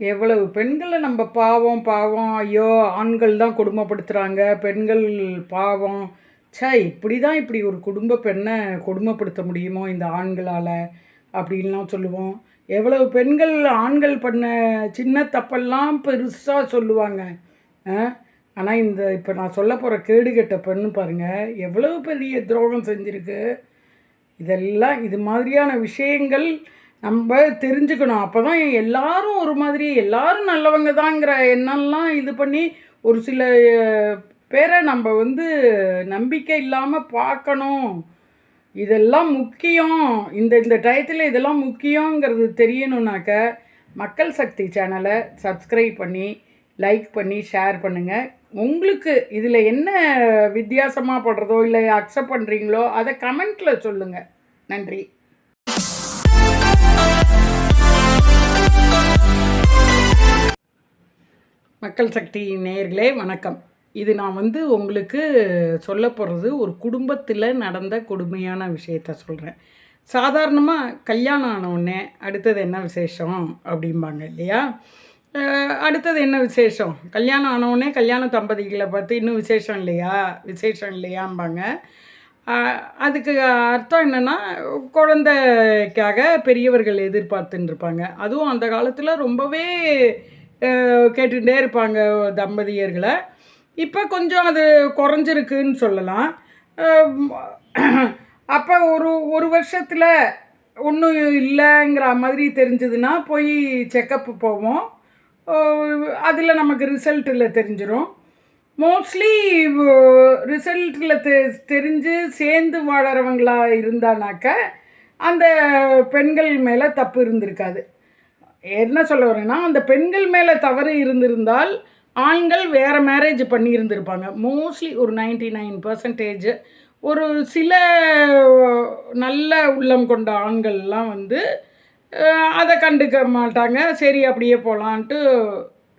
எவ்வளவு பெண்களை நம்ம பாவம் பாவம் ஐயோ ஆண்கள் தான் கொடுமைப்படுத்துகிறாங்க பெண்கள் பாவம். ச்சே இப்படி தான் இப்படி ஒரு குடும்ப பெண்ணை கொடுமைப்படுத்த முடியுமோ இந்த ஆண்களால் அப்படின்லாம் சொல்லுவோம். எவ்வளவு பெண்கள் ஆண்கள் பண்ண சின்ன தப்பெல்லாம் பெருசாக சொல்லுவாங்க. ஆனால் இந்த இப்போ நான் சொல்ல போகிற கேடுகெட்ட பெண்ணு பாருங்கள் எவ்வளவு பெரிய துரோகம் செஞ்சுருக்கு. இதெல்லாம் இது மாதிரியான விஷயங்கள் நம்ம தெரிஞ்சுக்கணும். அப்போ தான் எல்லாரும் ஒரு மாதிரி எல்லாரும் நல்லவங்க தாங்கிற எண்ணம்லாம் இது பண்ணி ஒரு சில பேரை நம்ம வந்து நம்பிக்கை இல்லாமல் பார்க்கணும். இதெல்லாம் முக்கியம். இந்த இந்த டயத்தில் இதெல்லாம் முக்கியங்கிறது தெரியணுனாக்க மக்கள் சக்தி சேனலை சப்ஸ்கிரைப் பண்ணி லைக் பண்ணி ஷேர் பண்ணுங்கள் உங்களுக்கு இதில் என்ன வித்தியாசமாக படுறதோ இல்லை அக்செப்ட் பண்ணுறீங்களோ அதை கமெண்ட்டில் சொல்லுங்கள் நன்றி. மக்கள் சக்தி நேயர்களே வணக்கம். இது நான் வந்து உங்களுக்கு சொல்ல போகிறது ஒரு குடும்பத்தில் நடந்த கொடுமையான விஷயத்த சொல்கிறேன் சாதாரணமாக கல்யாணம் ஆனவுடனே அடுத்தது என்ன விசேஷம் அப்படிம்பாங்க இல்லையா? அடுத்தது என்ன விசேஷம்? கல்யாணம் ஆனவுடனே கல்யாண தம்பதிகளை பார்த்து இன்னும் விசேஷம் இல்லையா? விசேஷம் இல்லையாம்பாங்க. அதுக்கு அர்த்தம் என்னென்னா குழந்தைக்காக பெரியவர்கள் எதிர்பார்த்துன்னு இருப்பாங்க. அதுவும் அந்த காலத்தில் ரொம்பவே கேட்டுகிட்டே இருப்பாங்க தம்பதியர்களை. இப்போ கொஞ்சம் அது குறைஞ்சிருக்குன்னு சொல்லலாம். அப்போ ஒரு ஒரு வருஷத்தில் ஒன்றும் இல்லைங்கிற மாதிரி தெரிஞ்சதுன்னா போய் செக்கப் போவோம். அதில் நமக்கு ரிசல்ட்டில் தெரிஞ்சிடும் மோஸ்ட்லி ரிசல்ட்டில் தெ தெரிஞ்சு சேர்ந்து வாழறவங்களாக இருந்தானாக்க அந்த பெண்கள் மேலே தப்பு இருந்திருக்காது. என்ன சொல்ல வரேன்னா அந்த பெண்கள் மேலே தவறு இருந்திருந்தால் ஆண்கள் வேறு மேரேஜ் பண்ணியிருந்திருப்பாங்க. மோஸ்ட்லி ஒரு நைன்டி நைன் பர்சன்டேஜ் ஒரு சில நல்ல உள்ளம் கொண்ட ஆண்கள்லாம் வந்து அதை கண்டுக்க மாட்டாங்க. சரி அப்படியே போகலான்ட்டு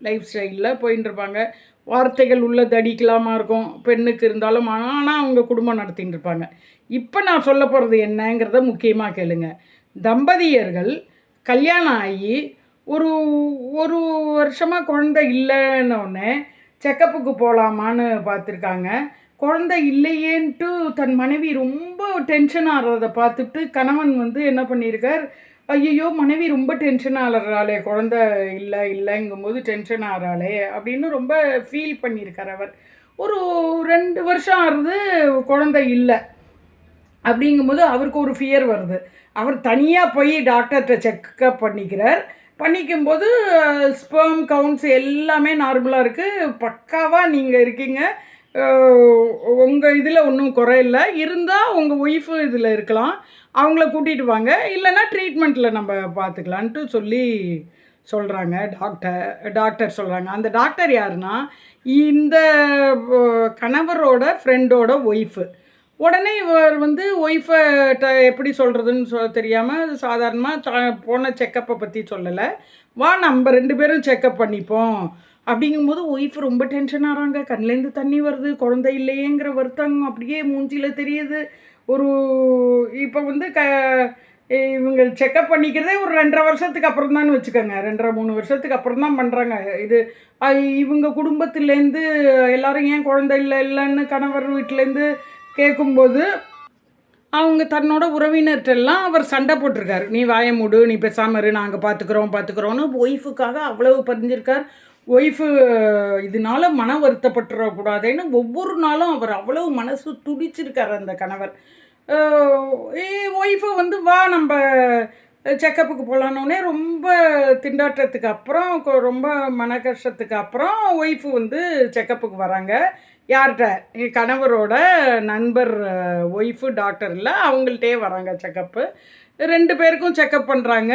லைஃப் ஸ்டைலில் போயின்னு இருப்பாங்க வார்த்தைகள் உள்ள தடிக்கலாமா இருக்கும் பெண்ணுக்கு இருந்தாலும் ஆனால் அவங்க குடும்பம் நடத்தின்னு இருப்பாங்க இப்போ நான் சொல்ல போகிறது என்னங்கிறத முக்கியமாக கேளுங்க. தம்பதியர்கள் கல்யாணம் ஆகி ஒரு ஒரு வருஷமாக குழந்தை இல்லைன்னொடனே செக்கப்புக்கு போகலாமான்னு பார்த்துருக்காங்க. குழந்தை இல்லையேன்ட்டு தன் மனைவி ரொம்ப டென்ஷன் ஆகிறத பார்த்துட்டு கணவன் வந்து என்ன பண்ணியிருக்கார்? ஐயோ மனைவி ரொம்ப டென்ஷன் ஆகிறாளே குழந்தை இல்லை இல்லைங்கும்போது டென்ஷன் ஆகிறாளே அப்படின்னு ரொம்ப ஃபீல் பண்ணியிருக்கார் அவர். ஒரு ரெண்டு வருஷம் ஆகுது குழந்தை இல்லை. அப்படிங்கும்போது அவருக்கு ஒரு ஃபியர் வருது. அவர் தனியாக போய் டாக்டர்கிட்ட செக்கப் பண்ணிக்கிறார். பண்ணிக்கும்போது ஸ்பெர்ம் கவுண்ட்ஸ் எல்லாமே நார்மலாக இருக்குது பக்காவாக நீங்கள் இருக்கீங்க. உங்கள் இதில் ஒன்றும் குறையில்லை. இருந்தால் உங்கள் ஒய்ஃபு இதில் இருக்கலாம். அவங்கள கூட்டிகிட்டு வாங்க. இல்லைன்னா ட்ரீட்மெண்ட்டில் நம்ம பார்த்துக்கலான்ட்டு சொல்லி சொல்கிறாங்க டாக்டர் டாக்டர் சொல்கிறாங்க அந்த டாக்டர் யாருன்னா இந்த கணவரோட ஃப்ரெண்டோட ஒய்ஃபு உடனே இவர் வந்து ஒய்ஃபை ட எப்படி சொல்கிறதுன்னு சொ தெரியாமல் சாதாரணமாக த போன செக்கப்பை பற்றி சொல்லலை. வா நம்ம ரெண்டு பேரும் செக்கப் பண்ணிப்போம். அப்படிங்கும்போது ஒய்ஃப் ரொம்ப டென்ஷன் ஆகிறாங்க கண்லேருந்து தண்ணி வருது. குழந்தை இல்லையேங்கிற வருத்தம் அப்படியே மூஞ்சியில் தெரியுது. ஒரு இப்போ வந்து க இவங்க செக்கப் பண்ணிக்கிறதே ஒரு ரெண்டரை வருஷத்துக்கு அப்புறம் தான் வச்சுக்கோங்க. ரெண்டரை மூணு வருஷத்துக்கு அப்புறம் தான் பண்ணுறாங்க இது இவங்க குடும்பத்துலேருந்து எல்லாரும் ஏன் குழந்தை இல்லை இல்லைன்னு கணவர் வீட்டிலேருந்து கேட்கும்போது அவங்க தன்னோட உறவினர்கிட்டெல்லாம் அவர் சண்டை போட்டிருக்காரு. நீ வாய மூடு நீ பேசாமல் இரு நாங்கள் பார்த்துக்குறோம் பார்த்துக்குறோன்னு ஒய்ஃபுக்காக அவ்வளவு பதிஞ்சிருக்கார் ஒய்ஃபு இதனால மன வருத்தப்பட்டுறக்கூடாதுன்னு ஒவ்வொரு நாளும் அவர் அவ்வளவு மனசு துடிச்சிருக்கார் அந்த கணவர். ஒய்ஃபு வந்து வா நம்ம செக்கப்புக்கு போகலான்னொடனே ரொம்ப திண்டாட்டத்துக்கு அப்புறம் கொ- ரொம்ப மன கஷ்டத்துக்கு அப்புறம் ஒய்ஃபு வந்து செக்கப்புக்கு வராங்க. யார்கிட்ட? என் கணவரோட நண்பர் ஒய்ஃபு டாக்டர் இல்லை அவங்கள்ட்டே வராங்க செக்கப்பு ரெண்டு பேருக்கும் செக்கப் பண்ணுறாங்க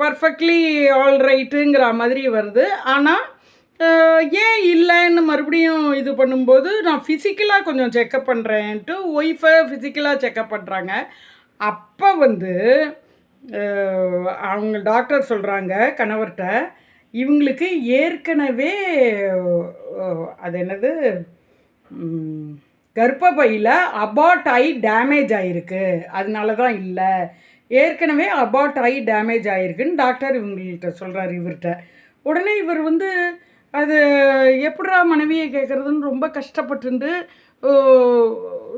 பர்ஃபெக்ட்லி ஆல் ரைட்டுங்கிற மாதிரி வருது. ஆனால் ஏன் இல்லைன்னு மறுபடியும் இது பண்ணும்போது நான் ஃபிசிக்கலாக கொஞ்சம் செக்கப் பண்ணுறேன்ட்டு ஒய்ஃபை ஃபிசிக்கலாக செக்கப் பண்ணுறாங்க அப்போ வந்து அவங்க டாக்டர் சொல்கிறாங்க கணவர்கிட்ட இவங்களுக்கு ஏற்கனவே அது என்னது? கர்ப்பப்பையில் அபார்ட் ஆகி டேமேஜ் ஆகிருக்கு அதனால தான் இல்லை. ஏற்கனவே அபார்ட் ஆகி டேமேஜ் ஆகிருக்குன்னு டாக்டர் இவங்கள்ட்ட சொல்கிறார் இவர்கிட்ட உடனே இவர் வந்து அது எப்படா மனைவியை கேட்குறதுன்னு ரொம்ப கஷ்டப்பட்டுண்டு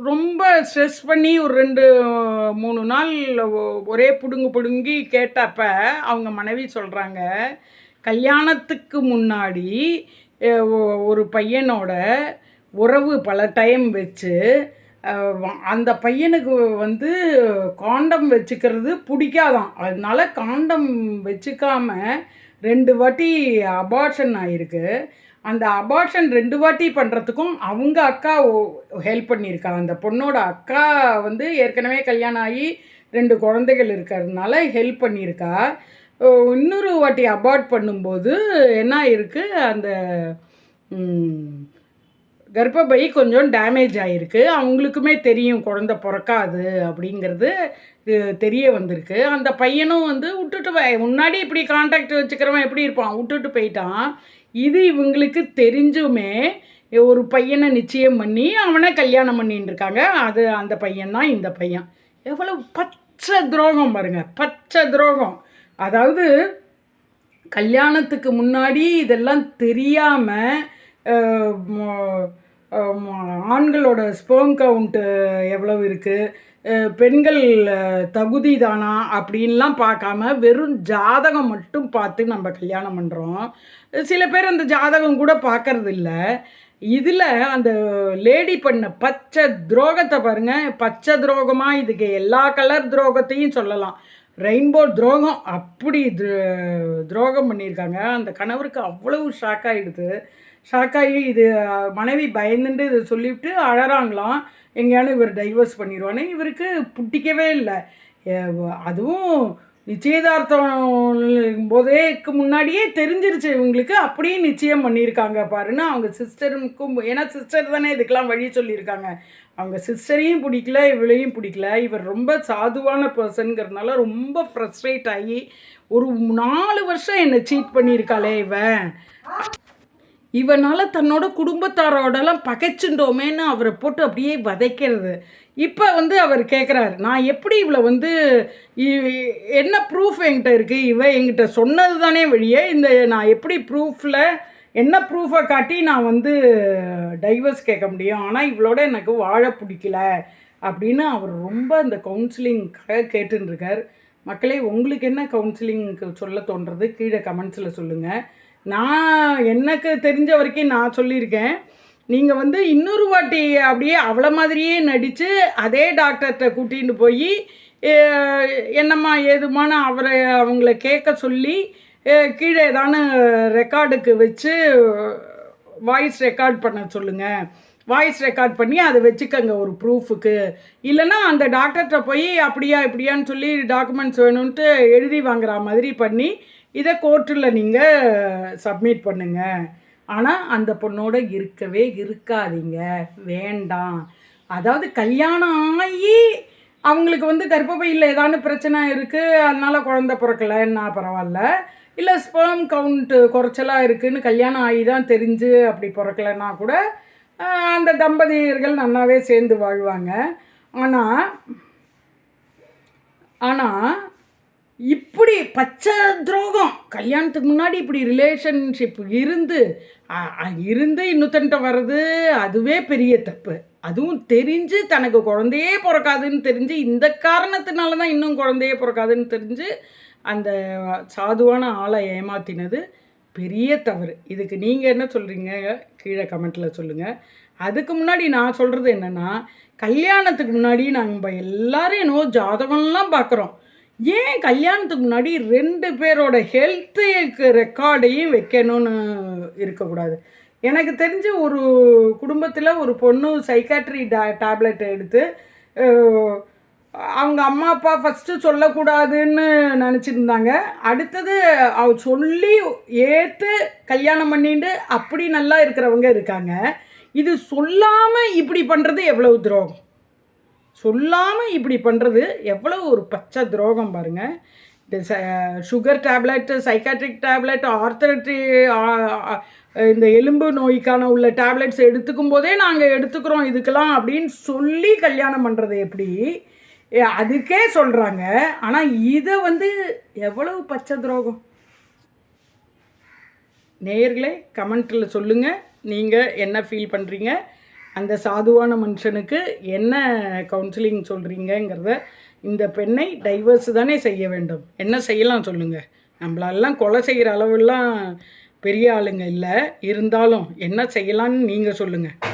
ரொம்ப ஸ்ட்ரெஸ் பண்ணி ஒரு ரெண்டு மூணு நாள் ஒ- ஒரே பிடுங்கு பிடுங்கி கேட்டப்ப அவங்க மனைவி சொல்கிறாங்க கல்யாணத்துக்கு முன்னாடி ஒரு பையனோட உறவு பல டைம் வச்சு அந்த பையனுக்கு வந்து காண்டம் வச்சுக்கிறது பிடிக்காதான். அதனால காண்டம் வச்சுக்காம ரெண்டு வாட்டி அபார்ஷன் ஆயிருக்கு. அந்த அபார்ஷன் ரெண்டு வாட்டி பண்ணுறதுக்கும் அவங்க அக்கா ஹெல்ப் பண்ணியிருக்கா அந்த பொண்ணோட அக்கா வந்து ஏற்கனவே கல்யாணம் ஆகி ரெண்டு குழந்தைகள் இருக்கிறதுனால ஹெல்ப் பண்ணியிருக்கா. இன்னொரு வாட்டி அபார்ட் பண்ணும்போது என்ன ஆயிருக்கு? அந்த கர்ப்பபை கர்ப்பப்பை கொஞ்சம் டேமேஜ் ஆகிருக்கு அவங்களுக்குமே தெரியும் குழந்த பிறக்காது அப்படிங்கிறது தெரிய வந்திருக்கு. அந்த பையனும் வந்து விட்டுட்டு முன்னாடி இப்படி காண்டாக்ட் வச்சுக்கிறவன் எப்படி இருப்பான்? விட்டுட்டு போயிட்டான். இது இவங்களுக்கு தெரிஞ்சுமே ஒரு பையனை நிச்சயம் பண்ணி அவனை கல்யாணம் பண்ணின்னு இருக்காங்க. அது அந்த பையன்தான் இந்த பையன். எவ்வளோ பச்சை துரோகம் பாருங்கள் பச்சை துரோகம். அதாவது கல்யாணத்துக்கு முன்னாடி இதெல்லாம் தெரியாமல் ஆண்களோட ஸ்போம் கவுண்ட்டு எவ்வளவு இருக்குது பெண்கள் தகுதி தானா? அப்படின்லாம் பார்க்காம வெறும் ஜாதகம் மட்டும் பார்த்து நம்ம கல்யாணம் பண்ணுறோம் சில பேர் அந்த ஜாதகம் கூட பார்க்கறதில்ல. இதில் அந்த லேடி பண்ண பச்சை துரோகத்தை பாருங்கள் பச்சை துரோகமாக இதுக்கு எல்லா கலர் துரோகத்தையும் சொல்லலாம். ரெயின்போ துரோகம் அப்படி துரோகம் பண்ணியிருக்காங்க. அந்த கணவருக்கு அவ்வளவு ஷாக் ஆகிடுது ஷாக் ஆகி இது மனைவி பயந்துட்டு இதை சொல்லிவிட்டு அழறாங்களாம். எங்கேயானு இவர் டைவர்ஸ் பண்ணிடுவானே இவருக்கு பிடிக்கவே இல்லை. அதுவும் நிச்சயதார்த்தம் போதேக்கு முன்னாடியே தெரிஞ்சிருச்சு இவங்களுக்கு. அப்படியே நிச்சயம் பண்ணியிருக்காங்க பாருன்னு அவங்க சிஸ்டருக்கும் ஏன்னா சிஸ்டர் தானே இதுக்கெல்லாம் வழி சொல்லியிருக்காங்க. அவங்க சிஸ்டரையும் பிடிக்கல இவளையும் பிடிக்கல. இவர் ரொம்ப சாதுவான பர்சனுங்கிறதுனால ரொம்ப ஃப்ரஸ்ட்ரேட் ஆகி ஒரு நாலு வருஷம் என்னை சீட் பண்ணியிருக்காளே இவன். இவனால் தன்னோட குடும்பத்தாரோடலாம் பகைச்சுண்டோமேன்னு அவரை போட்டு அப்படியே வதைக்கிறது. இப்போ வந்து அவர் கேட்குறாரு நான் எப்படி இவளை வந்து இ- என்ன ப்ரூஃப் என்கிட்ட இருக்குது இவ என்கிட்ட சொன்னது தானே வழியே இந்த நான் எப்படி ப்ரூஃபில் என்ன ப்ரூஃபை காட்டி நான் வந்து டைவர்ஸ் கேட்க முடியும்? ஆனால் இவளோட எனக்கு வாழ பிடிக்கல அப்படின்னு அவர் ரொம்ப அந்த கவுன்சிலிங்காக கேட்டுன்னு இருக்கார் மக்களே உங்களுக்கு என்ன கவுன்சிலிங்க்கு சொல்ல தோன்றது? கீழே கமெண்ட்ஸில் சொல்லுங்கள் நான் எனக்கு தெரிஞ்ச வரைக்கும் நான் சொல்லியிருக்கேன். நீங்கள் வந்து இன்னொரு வாட்டி அப்படியே அவளை மாதிரியே நடித்து அதே டாக்டர்கிட்ட கூட்டிகிட்டு போய் என்னம்மா ஏதுமான அவரை அவங்கள கேட்க சொல்லி கீழே ஏதான ரெக்கார்டுக்கு வச்சு வாய்ஸ் ரெக்கார்ட் பண்ண சொல்லுங்கள் வாய்ஸ் ரெக்கார்ட் பண்ணி அதை வச்சுக்கங்க ஒரு ப்ரூஃபுக்கு. இல்லைன்னா அந்த டாக்டர்கிட்ட போய் அப்படியா இப்படியான்னு சொல்லி டாக்குமெண்ட்ஸ் வேணும்ன்ட்டு எழுதி வாங்குற மாதிரி பண்ணி இதை கோர்ட்டில் நீங்கள் சப்மிட் பண்ணுங்கள் ஆனால் அந்த பொண்ணோட இருக்கவே இருக்காதீங்க. வேண்டாம். அதாவது கல்யாணம் ஆகி அவங்களுக்கு வந்து கர்ப்பப்பையில் ஏதானு பிரச்சனை இருக்குது அதனால் குழந்த பிறக்கலைன்னா பரவாயில்ல. இல்லை ஸ்பெர்ம் கவுண்ட்டு குறைச்சலாக இருக்குதுன்னு கல்யாணம் ஆகி தான் தெரிஞ்சு அப்படி பிறக்கலைன்னா கூட அந்த தம்பதியர்கள் நல்லாவே சேர்ந்து வாழ்வாங்க. ஆனால் ஆனால் இப்படி பச்சை துரோகம் கல்யாணத்துக்கு முன்னாடி இப்படி ரிலேஷன்ஷிப் இருந்து இருந்து இன்னொத்தன்ட்ட வர்றது அதுவே பெரிய தப்பு. அதுவும் தெரிஞ்சு தனக்கு குழந்தையே பிறக்காதுன்னு தெரிஞ்சு இந்த காரணத்தினால தான் இன்னும் குழந்தையே பிறக்காதுன்னு தெரிஞ்சு அந்த சாதுவான ஆளை ஏமாத்தினது பெரிய தவறு. இதுக்கு நீங்கள் என்ன சொல்கிறீங்க கீழே கமெண்ட்டில் சொல்லுங்கள் அதுக்கு முன்னாடி நான் சொல்கிறது என்னென்னா கல்யாணத்துக்கு முன்னாடி நம்ம எல்லாரும் என்னவோ ஜாதகம்லாம் பார்க்குறோம் ஏன் கல்யாணத்துக்கு முன்னாடி ரெண்டு பேரோட ஹெல்த்துக்கு ரெக்கார்டையும் வைக்கணும்னு இருக்கக்கூடாது? எனக்கு தெரிஞ்ச ஒரு குடும்பத்தில் ஒரு பொண்ணு சைக்காட்ரி டா டேப்லெட் எடுத்து அவங்க அம்மா அப்பா ஃபஸ்ட்டு சொல்லக்கூடாதுன்னு நினச்சிருந்தாங்க. அடுத்தது அவ சொல்லி ஏற்று கல்யாணம் பண்ணிட்டு அப்படி நல்லா இருக்கிறவங்க இருக்காங்க. இது சொல்லாமல் இப்படி பண்ணுறது எவ்வளவு துரோகம்? சொல்லாமல் இப்படி பண்ணுறது எவ்வளோ ஒரு பச்சை துரோகம் பாருங்கள் இந்த ச sugar tablet psychiatric tablet arthritis இந்த எலும்பு நோய்க்கான உள்ள டேப்லெட்ஸ் எடுத்துக்கும் போதே நாங்கள் எடுத்துக்கிறோம் இதுக்கெல்லாம் அப்படின்னு சொல்லி கல்யாணம் பண்ணுறது எப்படி? அதுக்கே சொல்கிறாங்க ஆனால் இதை வந்து எவ்வளவு பச்சை துரோகம்? நேயர்களே கமெண்ட்டில் சொல்லுங்கள் நீங்கள் என்ன ஃபீல் பண்ணுறீங்க அந்த சாதுவான மனுஷனுக்கு என்ன கவுன்சிலிங் சொல்கிறீங்கங்கிறத இந்த பெண்ணை டைவர்ஸ் தானே செய்ய வேண்டும். என்ன செய்யலாம் சொல்லுங்கள் நம்மளெல்லாம் கொலை செய்கிற அளவெல்லாம் பெரிய ஆளுங்க இல்லை. இருந்தாலும் என்ன செய்யலான்னு நீங்கள் சொல்லுங்கள்